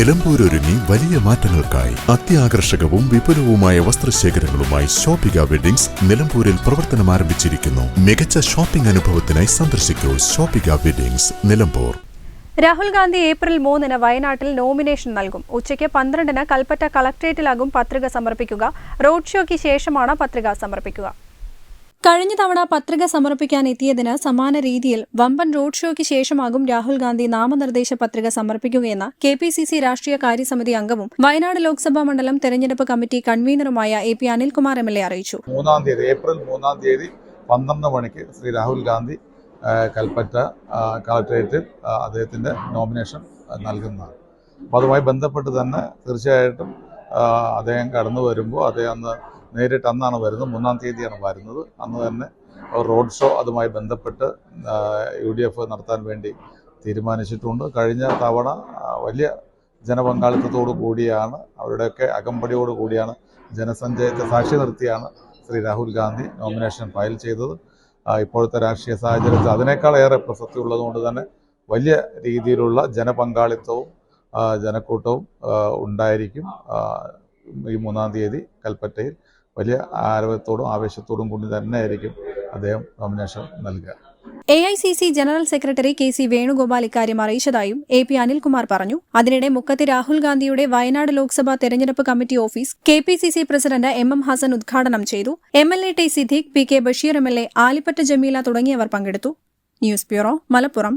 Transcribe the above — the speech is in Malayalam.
നിലമ്പൂരൊരുങ്ങി വലിയ മാറ്റങ്ങൾക്കായി അത്യാകർഷകവും വിപുലവുമായ വസ്ത്രശേഖരങ്ങളുമായി ഷോപ്പിക വെഡിങ്സ് നിലമ്പൂരിൽ പ്രവർത്തനം ആരംഭിച്ചിരിക്കുന്നു. മികച്ച ഷോപ്പിംഗ് അനുഭവത്തിനായി സന്ദർശിക്കൂ ഷോപ്പിക വെഡിങ്സ് നിലമ്പൂർ. രാഹുൽ ഗാന്ധി ഏപ്രിൽ മൂന്നിന് വയനാട്ടിൽ നോമിനേഷൻ നൽകും. ഉച്ചയ്ക്ക് പന്ത്രണ്ടിന് കൽപ്പറ്റ കളക്ട്രേറ്റിലാകും പത്രിക സമർപ്പിക്കുക. റോഡ് ഷോയ്ക്ക് ശേഷമാണ് പത്രിക സമർപ്പിക്കുക. കഴിഞ്ഞ തവണ പത്രിക സമർപ്പിക്കാൻ എത്തിയതിന് സമാന രീതിയിൽ വമ്പൻ റോഡ് ഷോയ്ക്ക് ശേഷമാകും രാഹുൽ ഗാന്ധി നാമനിർദ്ദേശ പത്രിക സമർപ്പിക്കുകയെന്ന് കെ പി സി സി രാഷ്ട്രീയ കാര്യസമിതി അംഗവും വയനാട് ലോക്സഭാ മണ്ഡലം തെരഞ്ഞെടുപ്പ് committee കൺവീനറുമായ A P Anilkumar M L A അറിയിച്ചു. മൂന്നാം തീയതി ഏപ്രിൽ മൂന്നാം തീയതി പന്ത്രണ്ട് മണിക്ക് ശ്രീ രാഹുൽ ഗാന്ധി കൽപ്പറ്റ കളക്ടറേറ്റിൽ അദ്ദേഹത്തിന്റെ നോമിനേഷൻ നൽകുന്നതാണ്. അതുമായി ബന്ധപ്പെട്ട് തന്നെ തീർച്ചയായിട്ടും അദ്ദേഹം കടന്നു വരുമ്പോൾ അദ്ദേഹം നേരിട്ട് അന്നാണ് വരുന്നത്. മൂന്നാം തീയതിയാണ് വരുന്നത്. അന്ന് തന്നെ റോഡ് ഷോ അതുമായി ബന്ധപ്പെട്ട് യു ഡി എഫ് നടത്താൻ വേണ്ടി തീരുമാനിച്ചിട്ടുണ്ട്. കഴിഞ്ഞ തവണ വലിയ ജനപങ്കാളിത്തത്തോടു കൂടിയാണ് അവരുടെയൊക്കെ അകമ്പടിയോട് കൂടിയാണ് ജനസഞ്ചയത്തെ സാക്ഷി നിർത്തിയാണ് ശ്രീ രാഹുൽ ഗാന്ധി നോമിനേഷൻ ഫയൽ ചെയ്തത്. ഇപ്പോഴത്തെ രാഷ്ട്രീയ സാഹചര്യത്തിൽ അതിനേക്കാൾ ഏറെ പ്രസക്തി ഉള്ളതുകൊണ്ട് തന്നെ വലിയ രീതിയിലുള്ള ജനപങ്കാളിത്തവും ജനക്കൂട്ടവും ഉണ്ടായിരിക്കും ഈ മൂന്നാം തീയതി കൽപ്പറ്റയിൽ. വലിയ ആരവത്തോടും ആവേശത്തോടും കൂടി തന്നെ ആയിരിക്കും അദ്ദേഹം നോമിനേഷൻ നൽകുക. A I C C general secretary K C Venugopal ഇക്കാര്യം അറിയിച്ചതായും എ പി അനിൽകുമാർ പറഞ്ഞു. അതിനിടെ മുക്കത്തെ രാഹുൽ ഗാന്ധിയുടെ വയനാട് ലോക്സഭാ തെരഞ്ഞെടുപ്പ് committee office K P C C president M M Hassan ഉദ്ഘാടനം ചെയ്തു. M L A T Siddique P K Basheer M L A Alipatta Jameela തുടങ്ങിയവർ പങ്കെടുത്തു. News bureau Malappuram.